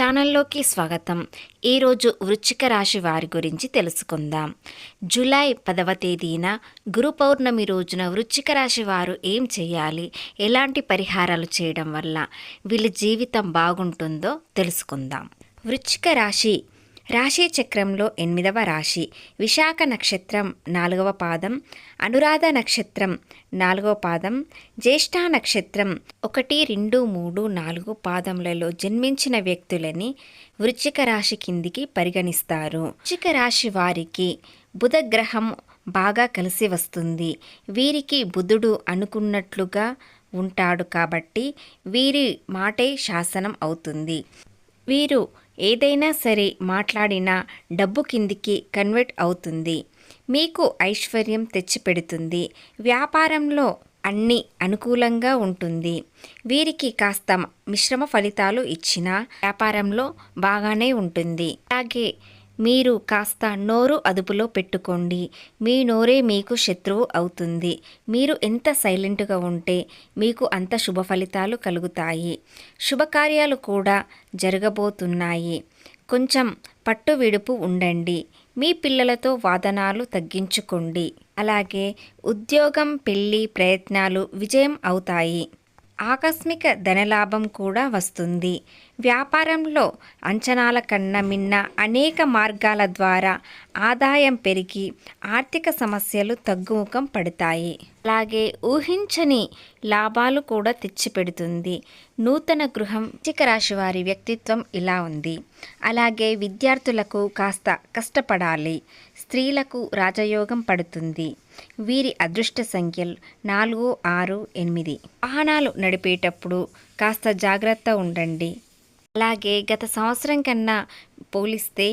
ఛానల్లోకి స్వాగతం. ఈరోజు వృశ్చిక రాశి వారి గురించి తెలుసుకుందాం. జూలై పదవ తేదీన గురు పౌర్ణమి రోజున వృశ్చిక రాశి వారు ఏం చేయాలి? ఎలాంటి పరిహారాలు చేయడం వల్ల వీళ్ళ జీవితం బాగుంటుందో తెలుసుకుందాం. వృశ్చిక రాశి రాశి చక్రంలో ఎనిమిదవ రాశి. విశాఖ నక్షత్రం నాలుగవ పాదం. అనురాధ నక్షత్రం నాలుగవ పాదం. జ్యేష్ఠ నక్షత్రం ఒకటి రెండు మూడు నాలుగు పాదములలో జన్మించిన వ్యక్తులని వృశ్చిక రాశి కిందికి పరిగణిస్తారు. వృశ్చిక రాశి వారికి బుధగ్రహం బాగా కలిసి వస్తుంది. వీరికి బుధుడు అనుకున్నట్లుగా ఉంటాడు కాబట్టి వీరి మాటే శాసనం అవుతుంది. వీరు ఏదైనా సరే మాట్లాడినా డబ్బు కిందికి కన్వర్ట్ అవుతుంది. మీకు ఐశ్వర్యం తెచ్చిపెడుతుంది. వ్యాపారంలో అన్ని అనుకూలంగా ఉంటుంది. వీరికి కాస్త మిశ్రమ ఫలితాలు ఇచ్చినా వ్యాపారంలో బాగానే ఉంటుంది. అలాగే మీరు కాస్త నోరు అదుపులో పెట్టుకోండి. మీ నోరే మీకు శత్రువు అవుతుంది. మీరు ఎంత సైలెంట్గా ఉంటే మీకు అంత శుభ ఫలితాలు కలుగుతాయి. శుభకార్యాలు కూడా జరగబోతున్నాయి. కొంచెం పట్టు విడుపు ఉండండి. మీ పిల్లలతో వాదనాలు తగ్గించుకోండి. అలాగే ఉద్యోగం పెళ్ళి ప్రయత్నాలు విజయం అవుతాయి. ఆకస్మిక ధనలాభం కూడా వస్తుంది. వ్యాపారంలో అంచనాల కన్నా మిన్న అనేక మార్గాల ద్వారా ఆదాయం పెరిగి ఆర్థిక సమస్యలు తగ్గుముఖం పడతాయి. అలాగే ఊహించని లాభాలు కూడా తెచ్చిపెడుతుంది. నూతన గృహం వృశ్చిక రాశి వారి వ్యక్తిత్వం ఇలా ఉంది. అలాగే విద్యార్థులకు కాస్త కష్టపడాలి. స్త్రీలకు రాజయోగం పడుతుంది. వీరి అదృష్ట సంఖ్యలు నాలుగు ఆరు ఎనిమిది. వాహనాలు నడిపేటప్పుడు కాస్త జాగ్రత్త ఉండండి. అలాగే గత సంవత్సరం కన్నా పోలిస్తే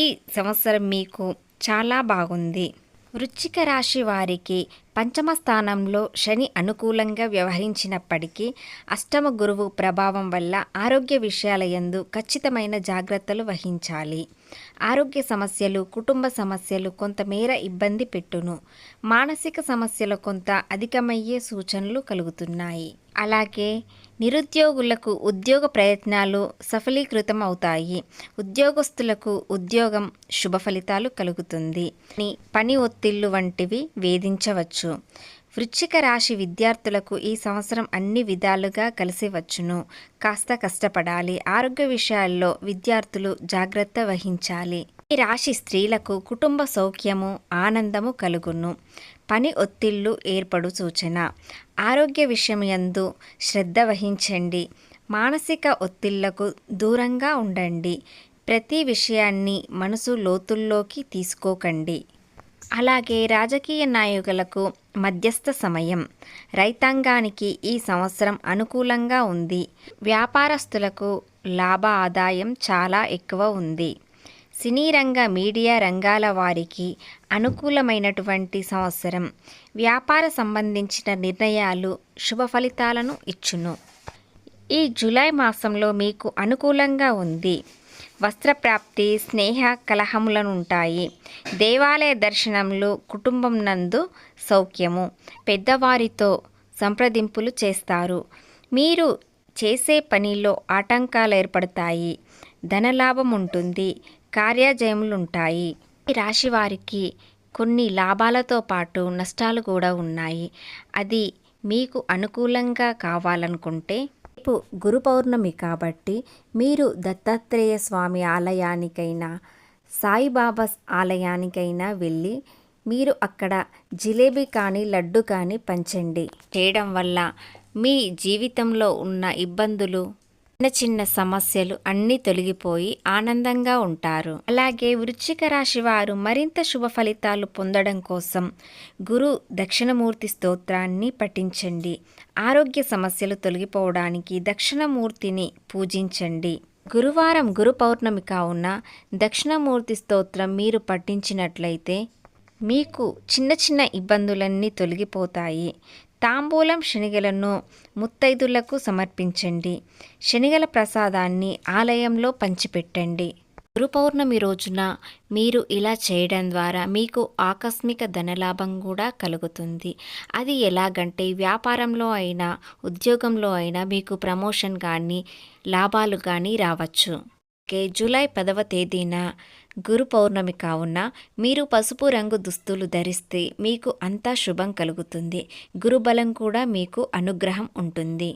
ఈ సంవత్సరం మీకు చాలా బాగుంది. వృశ్చిక రాశి వారికి పంచమ స్థానంలో శని అనుకూలంగా వ్యవహరించినప్పటికీ అష్టమ గురువు ప్రభావం వల్ల ఆరోగ్య విషయాల యందు ఖచ్చితమైన జాగ్రత్తలు వహించాలి. ఆరోగ్య సమస్యలు కుటుంబ సమస్యలు కొంతమేర ఇబ్బంది పెట్టును. మానసిక సమస్యలు కొంత అధికమయ్యే సూచనలు కలుగుతున్నాయి. అలాగే నిరుద్యోగులకు ఉద్యోగ ప్రయత్నాలు సఫలీకృతం అవుతాయి ఉద్యోగస్తులకు ఉద్యోగం శుభ ఫలితాలు కలుగుతుంది. పని ఒత్తిళ్ళు వంటివి వేధించవచ్చు. వృశ్చిక రాశి విద్యార్థులకు ఈ సంవత్సరం అన్ని విధాలుగా కలిసి వచ్చును. కాస్త కష్టపడాలి. ఆరోగ్య విషయాల్లో విద్యార్థులు జాగ్రత్త వహించాలి. ఈ రాశి స్త్రీలకు కుటుంబ సౌఖ్యము ఆనందము కలుగును. పని ఒత్తిళ్ళు ఏర్పడు సూచన. ఆరోగ్య విషయమందు యందు శ్రద్ధ వహించండి. మానసిక ఒత్తిళ్ళకు దూరంగా ఉండండి. ప్రతి విషయాన్ని మనసు లోతుల్లోకి తీసుకోకండి. అలాగే రాజకీయ నాయకులకు మధ్యస్థ సమయం. రైతాంగానికి ఈ సంవత్సరం అనుకూలంగా ఉంది. వ్యాపారస్తులకు లాభ ఆదాయం చాలా ఎక్కువ ఉంది. సినీ రంగ మీడియా రంగాల వారికి అనుకూలమైనటువంటి సంవత్సరం. వ్యాపార సంబంధించిన నిర్ణయాలు శుభ ఫలితాలను ఇచ్చును. ఈ జూలై మాసంలో మీకు అనుకూలంగా ఉంది. వస్త్రప్రాప్తి స్నేహ కలహములను ఉంటాయి దేవాలయ దర్శనములు కుటుంబం నందు సౌఖ్యము. పెద్దవారితో సంప్రదింపులు చేస్తారు. మీరు చేసే పనిలో ఆటంకాలు ఏర్పడతాయి. ధనలాభం ఉంటుంది కార్యజయములుంటాయి. ఈ రాశి వారికి కొన్ని లాభాలతో పాటు నష్టాలు కూడా ఉన్నాయి. అది మీకు అనుకూలంగా కావాలనుకుంటే రేపు గురు పౌర్ణమి కాబట్టి మీరు దత్తాత్రేయ స్వామి ఆలయానికైనా సాయిబాబా ఆలయానికైనా వెళ్ళి మీరు అక్కడ జిలేబీ కానీ లడ్డు కానీ పంచండి. చేయడం వల్ల మీ జీవితంలో ఉన్న ఇబ్బందులు చిన్న చిన్న సమస్యలు అన్నీ తొలగిపోయి ఆనందంగా ఉంటారు. అలాగే వృశ్చిక రాశి వారు మరింత శుభ ఫలితాలు పొందడం కోసం గురు దక్షిణమూర్తి స్తోత్రాన్ని పఠించండి. ఆరోగ్య సమస్యలు తొలగిపోవడానికి దక్షిణమూర్తిని పూజించండి. గురువారం గురు పౌర్ణమి కావున దక్షిణమూర్తి స్తోత్రం మీరు పఠించినట్లయితే మీకు చిన్న చిన్న ఇబ్బందులన్నీ తొలగిపోతాయి. తాంబూలం శనిగలను ముత్తైదులకు సమర్పించండి. శనిగల ప్రసాదాన్ని ఆలయంలో పంచిపెట్టండి. గురు పౌర్ణమి రోజున మీరు ఇలా చేయడం ద్వారా మీకు ఆకస్మిక ధనలాభం కూడా కలుగుతుంది. అది ఎలాగంటే వ్యాపారంలో అయినా ఉద్యోగంలో అయినా మీకు ప్రమోషన్ కానీ లాభాలు కానీ రావచ్చు. ఓకే జూలై పదవ తేదీన గురు పౌర్ణమి కావున మీరు పసుపు రంగు దుస్తులు ధరిస్తే మీకు అంతా శుభం కలుగుతుంది. గురుబలం కూడా మీకు అనుగ్రహం ఉంటుంది.